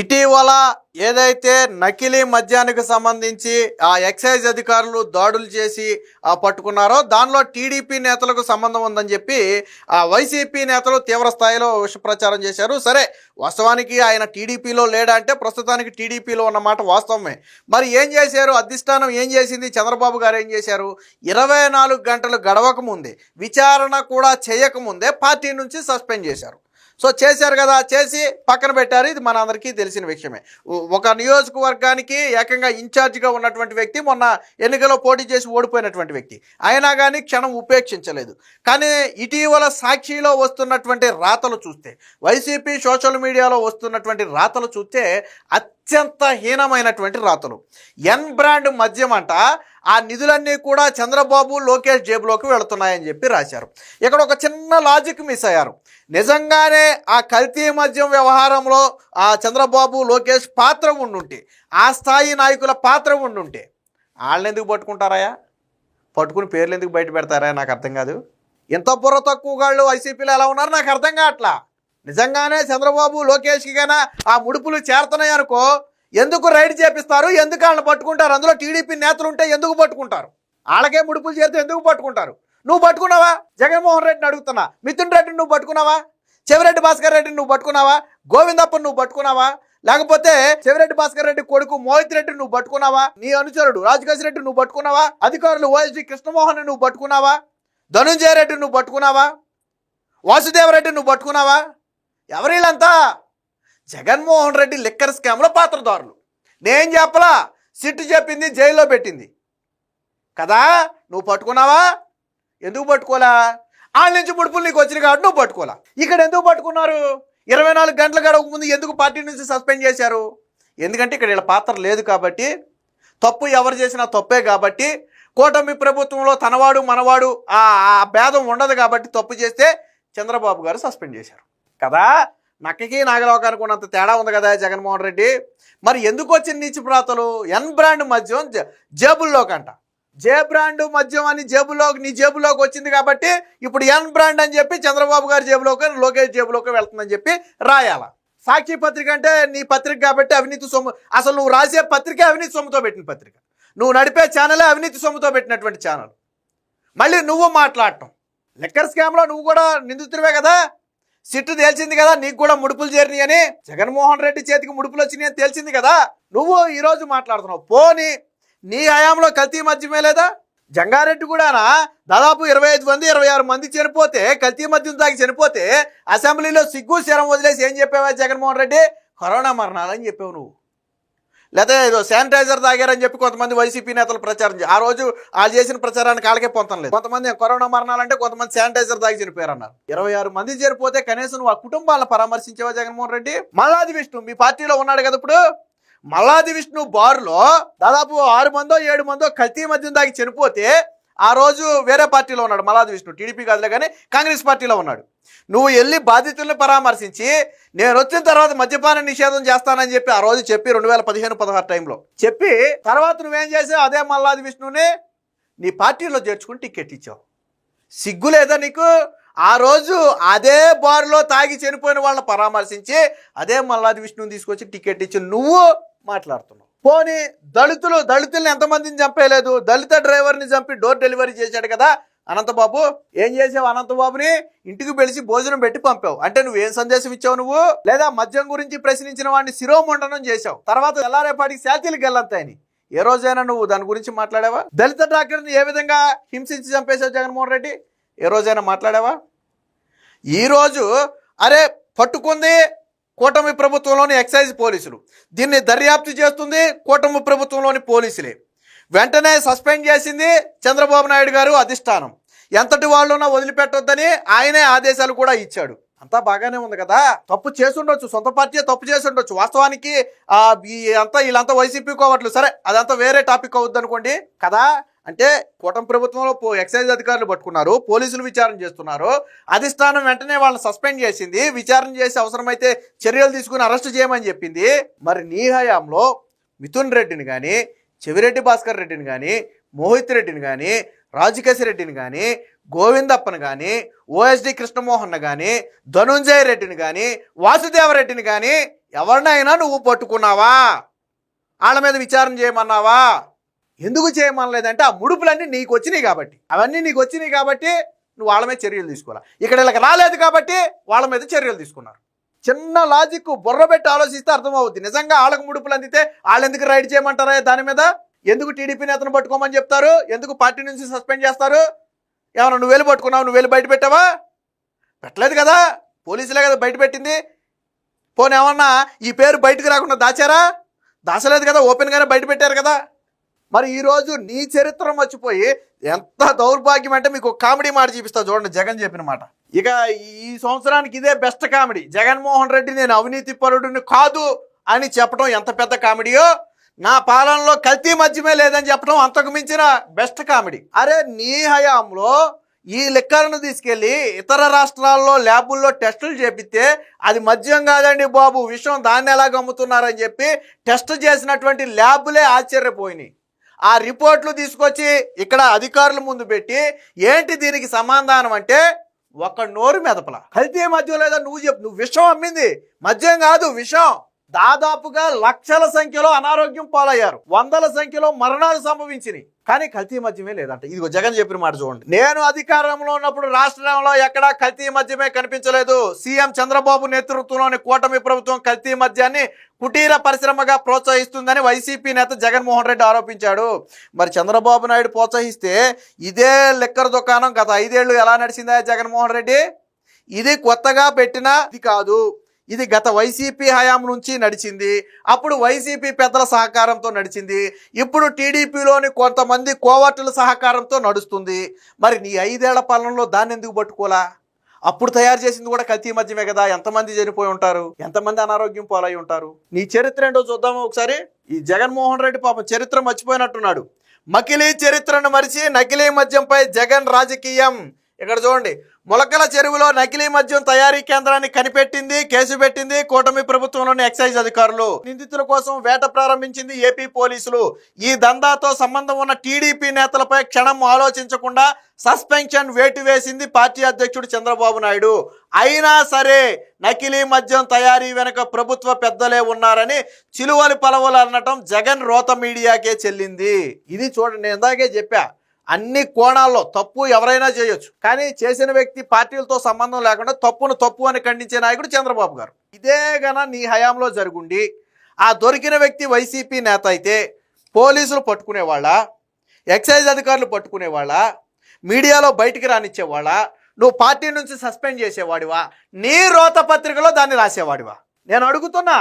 ఇటీవల ఏదైతే నకిలీ మద్యానికి సంబంధించి ఆ ఎక్సైజ్ అధికారులు దాడులు చేసి ఆ పట్టుకున్నారో దానిలో టీడీపీ నేతలకు సంబంధం ఉందని చెప్పి ఆ వైసీపీ నేతలు తీవ్ర స్థాయిలో విష ప్రచారం చేశారు. సరే వాస్తవానికి ఆయన టీడీపీలో లేడా అంటే ప్రస్తుతానికి టీడీపీలో ఉన్నమాట వాస్తవమే. మరి ఏం చేశారు? అధిష్టానం ఏం చేసింది? చంద్రబాబు గారు ఏం చేశారు? ఇరవై నాలుగు గంటలు గడవకముందే విచారణ కూడా చేయకముందే పార్టీ నుంచి సస్పెండ్ చేశారు. సో చేశారు కదా చేసి పక్కన పెట్టారు. ఇది మన అందరికీ తెలిసిన విషయమే. ఒక నియోజకవర్గానికి ఏకంగా ఇన్ఛార్జిగా ఉన్నటువంటి వ్యక్తి మొన్న ఎన్నికలో పోటీ చేసి ఓడిపోయినటువంటి వ్యక్తి. అయినా కానీ క్షణం ఉపేక్షించలేదు. కానీ ఇటీవల సాక్షిలో వస్తున్నటువంటి రాతలు చూస్తే వైసీపీ సోషల్ మీడియాలో వస్తున్నటువంటి రాతలు చూస్తే అత్యంత హీనమైనటువంటి రాతలు. ఎన్ బ్రాండ్ మద్యం అంట ఆ నిధులన్నీ కూడా చంద్రబాబు లోకేష్ జేబులోకి వెళుతున్నాయని చెప్పి రాశారు. ఇక్కడ ఒక చిన్న లాజిక్ మిస్ అయ్యారు. నిజంగానే ఆ కల్తీ మద్యం వ్యవహారంలో ఆ చంద్రబాబు లోకేష్ పాత్ర ఉండుంటే ఆ స్థాయి నాయకుల పాత్ర ఉండుంటే వాళ్ళని ఎందుకు పట్టుకుంటారాయా పట్టుకుని పేర్లు ఎందుకు బయట పెడతారా నాకు అర్థం కాదు. ఇంత బుర్ర తక్కువ వాళ్ళు వైసీపీలో ఎలా ఉన్నారు? నాకు అర్థం కావట్లా. నిజంగానే చంద్రబాబు లోకేష్కి కన్నా ఆ ముడుపులు చేరుతున్నాయి అనుకో ఎందుకు రైడ్ చేపిస్తారు? ఎందుకు వాళ్ళని పట్టుకుంటారు? అందులో టీడీపీ నేతలు ఉంటే ఎందుకు పట్టుకుంటారు? వాళ్ళకే ముడుపులు చేస్తే ఎందుకు పట్టుకుంటారు? నువ్వు పట్టుకున్నావా? జగన్మోహన్ రెడ్డిని అడుగుతున్నా. మిథున్ రెడ్డిని నువ్వు పట్టుకున్నావా? చెవిరెడ్డి భాస్కర్ రెడ్డిని నువ్వు పట్టుకున్నావా? గోవిందప్పని నువ్వు పట్టుకున్నావా? లేకపోతే చెవిరెడ్డి భాస్కర్ రెడ్డి కొడుకు మోహిత్ రెడ్డి నువ్వు పట్టుకున్నావా? నీ అనుచరుడు రాజకేశ్ రెడ్డి నువ్వు పట్టుకున్నావా? అధికారులు ఓఎస్డి కృష్ణమోహన్ నువ్వు పట్టుకున్నావా? ధనుంజయ రెడ్డి నువ్వు పట్టుకున్నావా? వాసుదేవరెడ్డి నువ్వు పట్టుకున్నావా? ఎవరిలంతా జగన్మోహన్ రెడ్డి లిక్కర్ స్కామ్లో పాత్రదారులు. నేను చెప్పలా సిట్టు చెప్పింది జైల్లో పెట్టింది. కదా? నువ్వు పట్టుకున్నావా? ఎందుకు పట్టుకోలా? వాళ్ళ నుంచి ముడుపులు నీకు వచ్చినాయి కాబట్టి నువ్వు పట్టుకోలా. ఇక్కడ ఎందుకు పట్టుకున్నారు? ఇరవై నాలుగు గంటల గడవక ముందు ఎందుకు పార్టీ నుంచి సస్పెండ్ చేశారు? ఎందుకంటే ఇక్కడ వీళ్ళ పాత్ర లేదు కాబట్టి తప్పు ఎవరు చేసినా తప్పే కాబట్టి కూటమి ప్రభుత్వంలో తనవాడు మనవాడు ఆ ఆ భేదం ఉండదు కాబట్టి తప్పు చేస్తే చంద్రబాబు గారు సస్పెండ్ చేశారు. కదా? నక్కకి నాగలోకానికి ఉన్నంత తేడా ఉంది కదా జగన్మోహన్ రెడ్డి. మరి ఎందుకు వచ్చింది నీచి ప్రాతలు? ఎన్ బ్రాండ్ మద్యం జేబుల్లోకి అంట. జే బ్రాండ్ మద్యం అని జేబులోకి నీ జేబులోకి వచ్చింది కాబట్టి ఇప్పుడు ఎన్ బ్రాండ్ అని చెప్పి చంద్రబాబు గారి జేబులోకి లోకేష్ జేబులోకి వెళ్తుందని చెప్పి రాయాల. సాక్షి పత్రిక అంటే నీ పత్రిక కాబట్టి అవినీతి సొమ్ము అసలు నువ్వు రాసే పత్రిక అవినీతి సొమ్ముతో పెట్టిన పత్రిక. నువ్వు నడిపే ఛానలే అవినీతి సొమ్ముతో పెట్టినటువంటి ఛానల్. మళ్ళీ నువ్వు మాట్లాడటం. లెక్కర్ స్కామ్లో నువ్వు కూడా నిందితుడివే కదా? సిట్టు తేల్చింది కదా నీకు కూడా ముడుపులు చేరినాయి అని జగన్మోహన్ రెడ్డి చేతికి ముడుపులు వచ్చినాయి అని తేల్చింది కదా. నువ్వు ఈరోజు మాట్లాడుతున్నావు. పోని నీ హయాంలో కల్తీ మద్యమే లేదా? జంగారెడ్డి కూడానా? దాదాపు ఇరవై ఐదు మంది ఇరవై ఆరు మంది చనిపోతే కల్తీ మద్యం తాగి చనిపోతే అసెంబ్లీలో సిగ్గు శరం వదిలేసి ఏం చెప్పావా జగన్మోహన్ రెడ్డి? కరోనా మరణాలని చెప్పావు నువ్వు. లేదా ఏదో శానిటైజర్ తాగారని చెప్పి కొంతమంది వైసీపీ నేతలు ప్రచారం ఆ రోజు వాళ్ళు చేసిన ప్రచారానికి వాళ్ళకే పొంతం లేదు. కొంతమంది కరోనా మరణాలంటే కొంతమంది శానిటైజర్ తాగి చనిపోయారన్నారు. ఇరవై ఆరు మంది చనిపోతే కనీసం నువ్వు ఆ కుటుంబాలను పరామర్శించేవా జగన్మోహన్ రెడ్డి? మల్లాది విష్ణు మీ పార్టీలో ఉన్నాడు కదా ఇప్పుడు? మల్లాది విష్ణు బారులో దాదాపు ఆరు మందో ఏడు మందో కల్తీ మద్యం దాగి చనిపోతే ఆ రోజు వేరే పార్టీలో ఉన్నాడు మల్లాది విష్ణు టీడీపీ కాదులే కానీ కాంగ్రెస్ పార్టీలో ఉన్నాడు. నువ్వు వెళ్ళి బాధితులను పరామర్శించి నేను వచ్చిన తర్వాత మద్యపాన నిషేధం చేస్తానని చెప్పి ఆ రోజు చెప్పి రెండు వేల పదిహేను పదహారు టైంలో. చెప్పి తర్వాత నువ్వేం చేసావు? అదే మల్లాది విష్ణుని నీ పార్టీలో చేర్చుకుని టికెట్ ఇచ్చావు. సిగ్గు లేదా నీకు? ఆ రోజు అదే బారులో తాగి చనిపోయిన వాళ్ళని పరామర్శించి అదే మల్లాది విష్ణుని తీసుకొచ్చి టికెట్ ఇచ్చి నువ్వు మాట్లాడుతున్నావు. పోనీ దళితులు దళితుల్ని ఎంతమందిని చంపేయలేదు? దళిత డ్రైవర్ని చంపి డోర్ డెలివరీ చేశాడు కదా అనంతబాబు. ఏం చేసావు అనంతబాబుని? ఇంటికి పిలిచి భోజనం పెట్టి పంపావు. అంటే నువ్వు ఏం సందేశం ఇచ్చావు నువ్వు? లేదా మద్యం గురించి ప్రశ్నించిన వాడిని శిరోమండనం చేశావు. తర్వాత ఎల్లారేపాటికి శాతీలు గెల్లంతాయని. ఏ రోజైనా నువ్వు దాని గురించి మాట్లాడావా? దళిత డాక్టర్ని ఏ విధంగా హింసించి చంపేశావు జగన్మోహన్ రెడ్డి? ఏ రోజైనా మాట్లాడావా? ఈరోజు అరే పట్టుకుంది కూటమి ప్రభుత్వంలోని ఎక్సైజ్ పోలీసులు. దీన్ని దర్యాప్తు చేస్తుంది కూటమి ప్రభుత్వంలోని పోలీసులే. వెంటనే సస్పెండ్ చేసింది చంద్రబాబు నాయుడు గారు అధిష్టానం. ఎంతటి వాళ్ళున్నా వదిలిపెట్టొద్దని ఆయనే ఆదేశాలు కూడా ఇచ్చాడు. అంతా బాగానే ఉంది కదా? తప్పు చేసుండొచ్చు. సొంత పార్టీ తప్పు చేసుండొచ్చు. వాస్తవానికి అంతా వీళ్ళంతా వైసీపీ కోవట్లు సరే అదంతా వేరే టాపిక్ అవుద్ది అనుకోండి కదా? అంటే కూటమి ప్రభుత్వంలో పో- ఎక్సైజ్ అధికారులు పట్టుకున్నారు పోలీసులు విచారణ చేస్తున్నారు. అధిష్టానం వెంటనే వాళ్ళని సస్పెండ్ చేసింది. విచారణ చేసి అవసరమైతే చర్యలు తీసుకుని అరెస్ట్ చేయమని చెప్పింది. మరి నీ హయాంలో మిథున్ రెడ్డిని కానీ చెవిరెడ్డి భాస్కర్ రెడ్డిని కానీ మోహిత్ రెడ్డిని కానీ రాజకేశ్ రెడ్డిని కానీ గోవిందప్పని కానీ ఓఎస్డి కృష్ణమోహన్ కానీ ధనుంజయ రెడ్డిని కానీ వాసుదేవరెడ్డిని కానీ ఎవరినైనా నువ్వు పట్టుకున్నావా? వాళ్ళ మీద విచారణ చేయమన్నావా? ఎందుకు చేయమనలేదంటే ఆ ముడుపులన్నీ నీకు వచ్చినాయి కాబట్టి. అవన్నీ నీకు వచ్చినాయి కాబట్టి నువ్వు వాళ్ళ మీద చర్యలు తీసుకోవాలి? ఇక్కడ వీళ్ళకి రాలేదు కాబట్టి వాళ్ళ మీద చర్యలు తీసుకున్నారు. చిన్న లాజిక్ బుర్రబెట్టి ఆలోచిస్తే అర్థమవుద్ది. నిజంగా వాళ్ళకు ముడుపులు అందితే వాళ్ళు ఎందుకు రైడ్ చేయమంటారా దాని మీద? ఎందుకు టీడీపీ నేతను పట్టుకోమని చెప్తారు? ఎందుకు పార్టీ నుంచి సస్పెండ్ చేస్తారు? ఏమన్నా నువ్వు వెళ్ళి పట్టుకున్నావు నువ్వు వెళ్ళి బయట పెట్టావా? పెట్టలేదు కదా. పోలీసులే కదా బయట పెట్టింది. పోనీ ఏమన్నా ఈ పేరు బయటకు రాకుండా దాచారా? దాచలేదు కదా ఓపెన్గానే బయట పెట్టారు కదా. మరి ఈరోజు నీ చరిత్ర మర్చిపోయి ఎంత దౌర్భాగ్యం అంటే మీకు కామెడీ మాట చూపిస్తా చూడండి. జగన్ చెప్పిన మాట. ఇక ఈ సంవత్సరానికి ఇదే బెస్ట్ కామెడీ. జగన్మోహన్ రెడ్డి నేను అవినీతి పరుడిని కాదు అని చెప్పడం ఎంత పెద్ద కామెడీయో? నా పాలనలో కల్తీ మద్యమే లేదని చెప్పడం అంతకు మించిన బెస్ట్ కామెడీ. అరే నీ హయాంలో ఈ లెక్కలను తీసుకెళ్ళి ఇతర రాష్ట్రాల్లో ల్యాబుల్లో టెస్టులు చేపిస్తే అది మద్యం కాదండి బాబు. విషయం దాన్ని ఎలాగ అమ్ముతున్నారని చెప్పి టెస్ట్ చేసినటువంటి ల్యాబులే ఆశ్చర్యపోయినాయి. ఆ రిపోర్ట్లు తీసుకొచ్చి ఇక్కడ అధికారుల ముందు పెట్టి ఏంటి దీనికి సమాధానం అంటే ఒక నోరు మెదపల. కల్తీ మద్యం లేదా నువ్వు చెప్పు నువ్వు విషం అమ్మింది. మద్యం కాదు విషం. దాదాపుగా లక్షల సంఖ్యలో అనారోగ్యం పాలయ్యారు. వందల సంఖ్యలో మరణాలు సంభవించినాయి. కానీ కల్తీ మద్యమే లేదంట. ఇదిగో జగన్ చెప్పిన మాట చూడండి. నేను అధికారంలో ఉన్నప్పుడు రాష్ట్రంలో ఎక్కడా కల్తీ మద్యమే కనిపించలేదు. సీఎం చంద్రబాబు నేతృత్వంలోని కూటమి ప్రభుత్వం కల్తీ మద్యాన్ని కుటీర పరిశ్రమగా ప్రోత్సహిస్తుందని వైసీపీ నేత జగన్మోహన్ రెడ్డి ఆరోపించాడు. మరి చంద్రబాబు నాయుడు ప్రోత్సహిస్తే ఇదే లెక్కర దుకాణం గత ఐదేళ్ళు ఎలా నడిచిందా జగన్మోహన్ రెడ్డి? ఇది కొత్తగా పెట్టిన ఇది కాదు. ఇది గత వైసీపీ హయాం నుంచి నడిచింది. అప్పుడు వైసీపీ పెద్దల సహకారంతో నడిచింది. ఇప్పుడు టీడీపీలోని కొంతమంది కోవర్టుల సహకారంతో నడుస్తుంది. మరి నీ ఐదేళ్ళ పాలనలో దాన్ని ఎందుకు పట్టుకోలా అప్పుడు తయారు చేసింది కూడా కల్తీ మధ్యమే కదా. ఎంతమంది చనిపోయి ఉంటారు? ఎంతమంది అనారోగ్యం పాలై ఉంటారు? నీ చరిత్ర ఏంటో చూద్దాము ఒకసారి? ఈ జగన్మోహన్ రెడ్డి పాపం చరిత్ర మర్చిపోయినట్టున్నాడు. మకిలీ చరిత్రను మరిచి నకిలీ మద్యంపై జగన్ రాజకీయం. ఇక్కడ చూడండి. మొలకల చెరువులో నకిలీ మద్యం తయారీ కేంద్రాన్ని కనిపెట్టింది కేసు పెట్టింది కూటమి ప్రభుత్వంలోని ఎక్సైజ్ అధికారులు. నిందితుల కోసం వేట ప్రారంభించింది ఏపీ పోలీసులు. ఈ దందాతో సంబంధం ఉన్న టీడీపీ నేతలపై క్షణం ఆలోచించకుండా సస్పెన్షన్ వేటు వేసింది పార్టీ అధ్యక్షుడు చంద్రబాబు నాయుడు. అయినా సరే నకిలీ మద్యం తయారీ వెనుక ప్రభుత్వ పెద్దలే ఉన్నారని చిలువలు పలవలు అనటం జగన్ రోత మీడియాకే చెల్లింది. ఇది చూడండి నేను ఇందాకే చెప్పా. అన్ని కోణాల్లో తప్పు ఎవరైనా చేయొచ్చు. కానీ చేసిన వ్యక్తి పార్టీలతో సంబంధం లేకుండా తప్పును తప్పు అని ఖండించే నాయకుడు చంద్రబాబు గారు. ఇదే గన నీ హయాంలో జరుగుండి ఆ దొరికిన వ్యక్తి వైసీపీ నేత అయితే పోలీసులు పట్టుకునేవాళ్ళ ఎక్సైజ్ అధికారులు పట్టుకునేవాళ్ళ మీడియాలో బయటికి రానిచ్చేవాళ్ళ నువ్వు పార్టీ నుంచి సస్పెండ్ చేసేవాడివా నీ రోత పత్రికలో దాన్ని రాసేవాడివా? నేను అడుగుతున్నా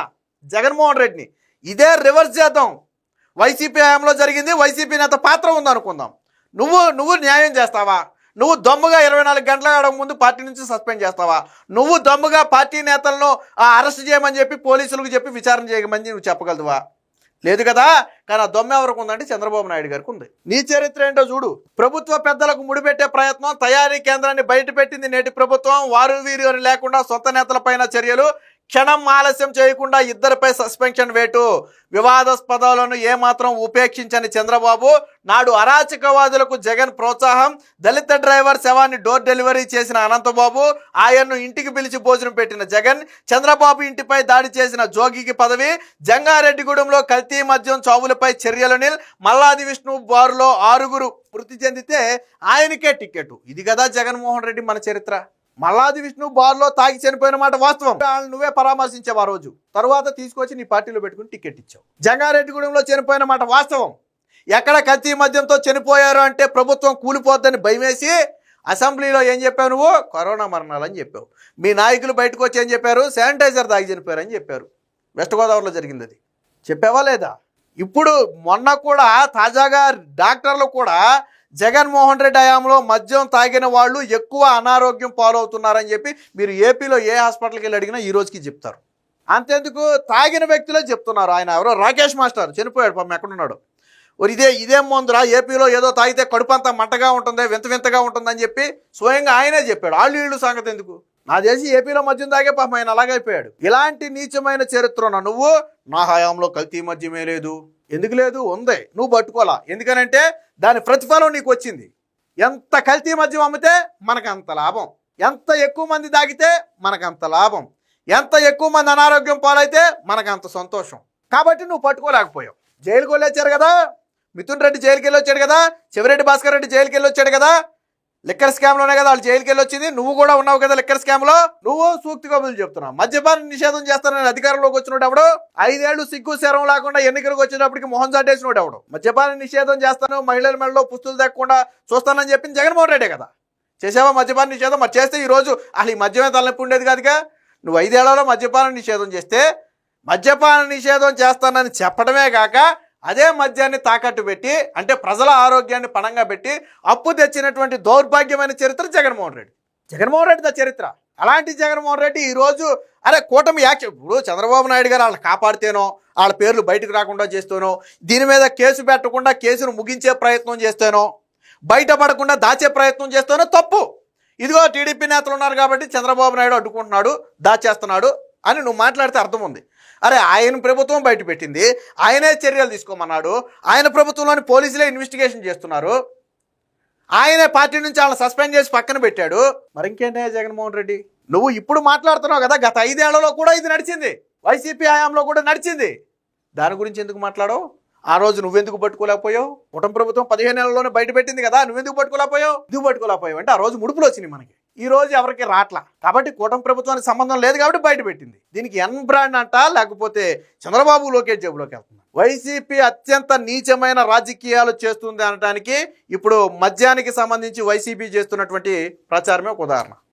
జగన్మోహన్ రెడ్డిని ఇదే రివర్స్ చేద్దాం. వైసీపీ హయాంలో జరిగింది వైసీపీ నేత పాత్ర ఉందనుకుందాం. నువ్వు నువ్వు న్యాయం చేస్తావా? నువ్వు దమ్ముగా ఇరవై నాలుగు గంటల గడవ ముందు పార్టీ నుంచి సస్పెండ్ చేస్తావా? నువ్వు దమ్ముగా పార్టీ నేతలను అరెస్ట్ చేయమని చెప్పి పోలీసులకు చెప్పి విచారణ చేయమని నువ్వు చెప్పగలదువా? లేదు కదా? కానీ ఆ దొమ్మ ఎవరికి ఉందంటే చంద్రబాబు నాయుడు గారికి ఉంది. నీ చరిత్ర ఏంటో చూడు. ప్రభుత్వ పెద్దలకు ముడిపెట్టే ప్రయత్నం తయారీ కేంద్రాన్ని బయట పెట్టింది నేటి ప్రభుత్వం వారు వీరు అని లేకుండా సొంత నేతలపైన చర్యలు క్షణం ఆలస్యం చేయకుండా ఇద్దరిపై సస్పెన్షన్ వేటు. వివాదాస్పదాలను ఏమాత్రం ఉపేక్షించని చంద్రబాబు నాడు అరాచకవాదులకు జగన్ ప్రోత్సాహం దళిత డ్రైవర్ శవాన్ని డోర్ డెలివరీ చేసిన అనంతబాబు ఆయన్ను ఇంటికి పిలిచి భోజనం పెట్టిన జగన్ చంద్రబాబు ఇంటిపై దాడి చేసిన జోగికి పదవి జంగారెడ్డిగూడెంలో కల్తీ మద్యం చావులపై చర్యలు నిల్ మల్లాది విష్ణు బారులో ఆరుగురు మృతి చెందితే ఆయనకే టికెట్ ఇది కదా జగన్మోహన్ రెడ్డి మన చరిత్ర. మల్లాది విష్ణు బార్లో తాగి చనిపోయిన మాట వాస్తవం. వాళ్ళని నువ్వే పరామర్శించావు ఆ రోజు. తర్వాత తీసుకొచ్చి నీ పార్టీలో పెట్టుకుని టికెట్ ఇచ్చావు. జంగారెడ్డిగూడెంలో చనిపోయిన మాట వాస్తవం. ఎక్కడ కత్తి మద్యంతో చనిపోయారు అంటే ప్రభుత్వం కూలిపోద్దని భయమేసి అసెంబ్లీలో ఏం చెప్పావు నువ్వు? కరోనా మరణాలు అని చెప్పావు. మీ నాయకులు బయటకు వచ్చి ఏం చెప్పారు? శానిటైజర్ తాగి చనిపోయారు అని చెప్పారు. వెస్ట్ గోదావరిలో జరిగింది అది చెప్పావా లేదా? ఇప్పుడు మొన్న కూడా తాజాగా డాక్టర్లు కూడా జగన్మోహన్ రెడ్డి హయాంలో మద్యం తాగిన వాళ్ళు ఎక్కువ అనారోగ్యం పాలవుతున్నారని చెప్పి మీరు ఏపీలో ఏ హాస్పిటల్కి వెళ్ళి అడిగినా ఈ రోజుకి చెప్తారు. అంతెందుకు? తాగిన వ్యక్తులే చెప్తున్నారు ఆయన ఎవరో? రాకేష్ మాస్టర్ చనిపోయాడు పాపం ఎక్కడున్నాడు? ఇదే ఇదేం మందురా ఏపీలో ఏదో తాగితే కడుపు మంటగా ఉంటుంది వింత వింతగా ఉంటుందని చెప్పి స్వయంగా ఆయనే చెప్పాడు. వాళ్ళు వీళ్ళు సంగతి ఎందుకు? నా చేసి ఏపీలో మద్యం తాగే పాపం ఆయన అలాగైపోయాడు. ఇలాంటి నీచమైన చరిత్ర నువ్వు నా హయాంలో కల్తీ మద్యమే లేదు. ఎందుకు లేదు? ఉంది. నువ్వు పట్టుకోవాలా. ఎందుకనంటే దాని ప్రతిఫలం నీకు వచ్చింది. ఎంత కల్తీ మద్యం అమ్మితే మనకు అంత లాభం. ఎంత ఎక్కువ మంది తాగితే మనకు అంత లాభం. ఎంత ఎక్కువ మంది అనారోగ్యం పాలైతే మనకు అంత సంతోషం. కాబట్టి నువ్వు పట్టుకోలేకపోయావు. జైలుకి వెళ్ళొచ్చారు కదా? మిథున్ రెడ్డి జైలుకి వెళ్ళొచ్చాడు కదా? శివరెడ్డి భాస్కర్ రెడ్డి జైలుకి వెళ్ళొచ్చాడు కదా? లిక్కర్ స్కామ్లోనే కదా వాళ్ళు జైలుకి వెళ్ళి వచ్చింది నువ్వు కూడా ఉన్నావు కదా లిక్కర్ స్కామ్లో. నువ్వు సూక్తి కబులు చెప్తున్నావు. మద్యపాన నిషేధం చేస్తానని అధికారంలోకి వచ్చినప్పుడు ఐదేళ్ళు సిగ్గు శరం లేకుండా ఎన్నికలకు వచ్చినప్పటికి మొహం చాటేసినోడు ఎవడు మద్యపాన నిషేధం చేస్తాను మహిళల మెడలో పుస్తులు తెక్కకుండా చూస్తానని చెప్పింది జగన్మోహన్ రెడ్డే కదా. చేసావా మద్యపాన నిషేధం? మరి చేస్తే ఈ రోజు అసలు ఈ మద్యమే తలనొప్పి ఉండేది కాదుగా? నువ్వు ఐదేళ్ళలో మద్యపాన నిషేధం చేస్తే మద్యపాన నిషేధం చేస్తానని చెప్పడమే కాక అదే మద్యాన్ని తాకట్టు పెట్టి అంటే ప్రజల ఆరోగ్యాన్ని పణంగా పెట్టి అప్పు తెచ్చినటువంటి దౌర్భాగ్యమైన చరిత్ర జగన్మోహన్ రెడ్డి. జగన్మోహన్ రెడ్డి దా చరిత్ర. అలాంటి జగన్మోహన్ రెడ్డి ఈరోజు అరే కూటమి యాక్షన్ ఇప్పుడు చంద్రబాబు నాయుడు గారు వాళ్ళని కాపాడితేనో వాళ్ళ పేర్లు బయటకు రాకుండా చేస్తేనో దీని మీద కేసు పెట్టకుండా కేసును ముగించే ప్రయత్నం చేస్తేనో బయటపడకుండా దాచే ప్రయత్నం చేస్తేనో తప్పు. ఇదిగో టీడీపీ నేతలు ఉన్నారు కాబట్టి చంద్రబాబు నాయుడు అడ్డుకుంటున్నాడు దాచేస్తున్నాడు అని నువ్వు మాట్లాడితే అర్థం ఉంది. అరే ఆయన ప్రభుత్వం బయట పెట్టింది. ఆయనే చర్యలు తీసుకోమన్నాడు. ఆయన ప్రభుత్వంలోని పోలీసులే ఇన్వెస్టిగేషన్ చేస్తున్నారు. ఆయనే పార్టీ నుంచి వాళ్ళని సస్పెండ్ చేసి పక్కన పెట్టాడు. మరి ఇంకేంటే జగన్మోహన్ రెడ్డి? నువ్వు ఇప్పుడు మాట్లాడుతున్నావు కదా గత ఐదేళ్ళలో కూడా ఇది నడిచింది. వైసీపీ హయాంలో కూడా నడిచింది. దాని గురించి ఎందుకు మాట్లాడవు? ఆ రోజు నువ్వెందుకు పట్టుకోలేకపోయావు? కుటుంబ ప్రభుత్వం పదిహేను నెలల్లోనే బయట పెట్టింది కదా నువ్వెందుకు పట్టుకోలేకపోయావు? నువ్వు పట్టుకోలేకపోయావు? అంటే ఆ రోజు ముడుపులు వచ్చినాయి మనకి. ఈ రోజు ఎవరికి రాట్లా? కాబట్టి కూటమి ప్రభుత్వానికి సంబంధం లేదు కాబట్టి బయట పెట్టింది. దీనికి ఎన్ బ్రాండ్ అంట లేకపోతే చంద్రబాబు లోకేష్ జేబులోకి వెళ్తుంది. వైసీపీ అత్యంత నీచమైన రాజకీయాలు చేస్తుంది అనడానికి ఇప్పుడు మద్యానికి సంబంధించి వైసీపీ చేస్తున్నటువంటి ప్రచారమే ఒక ఉదాహరణ.